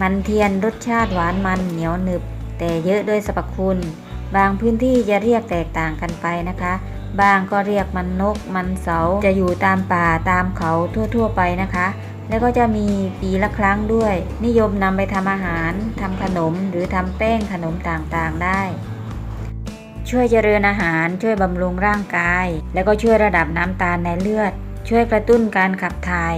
มันเทียนรสชาติหวานมันเหนียวหนึบ แต่เยอะด้วยสรรพคุณ บางพื้นที่จะเรียกแตกต่างกันไปนะคะ บางก็เรียกมันนกมันเสาจะอยู่ตามป่าตามเขาทั่ว ๆ ไปนะคะ แล้วก็จะมีปีละครั้งด้วย นิยมนำไปทำอาหารทำขนมหรือทำแป้งขนมต่างๆได้ช่วยเจริญอาหารช่วยบำรุงร่างกาย แล้วก็ช่วยระดับน้ำตาลในเลือด ช่วยกระตุ้นการขับถ่าย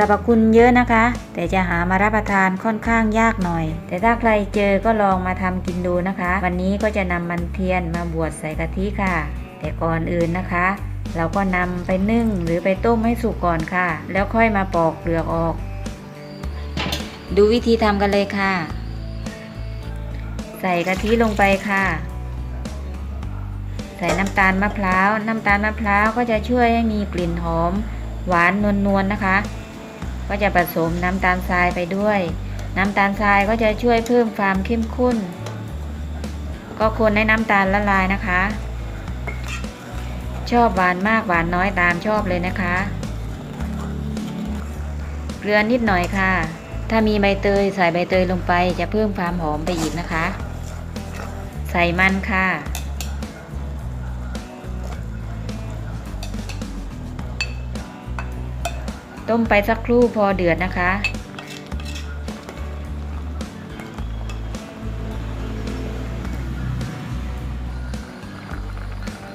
รรพคุณเยอะนะคะ แต่จะหามารับประทานค่อนข้างยากหน่อย แต่ถ้าใครเจอก็ลองมาทำกินดูนะคะ วันนี้ก็จะนำมันเทียนมาบวชใส่กะทิค่ะ แต่ก่อนอื่นนะคะ เราก็นำไปนึ่งหรือไปต้มให้สุกก่อนค่ะ แล้วค่อยมาปอกเปลือกออก ดูวิธีทำกันเลยค่ะ ใส่กะทิลงไปค่ะใส่น้ำตาลมะพร้าว น้ำตาลมะพร้าวก็จะช่วยให้มีกลิ่นหอม หวานนวลๆนะคะ ก็จะผสมน้ำตาลทรายไปด้วย น้ำตาลทรายก็จะช่วยเพิ่มความเข้มข้น ก็คนให้น้ำตาลละลายนะคะ ชอบหวานมากหวานน้อยตามชอบเลยนะคะ เกลือนิดหน่อยค่ะ ถ้ามีใบเตยใส่ใบเตยลงไปจะเพิ่มความหอมไปอีกนะคะ ใส่มันค่ะ ต้มไปสักครู่พอเดือดนะคะ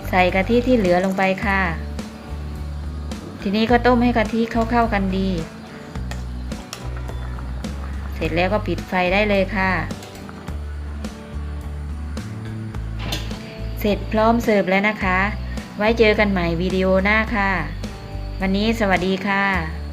ใส่กะทิที่เหลือลงไปค่ะ ทีนี้ก็ต้มให้กะทิเข้าๆกันดี เสร็จแล้วก็ปิดไฟได้เลยค่ะ เสร็จพร้อมเสิร์ฟแล้วนะคะ ไว้เจอกันใหม่วิดีโอหน้าค่ะวันนี้สวัสดีค่ะ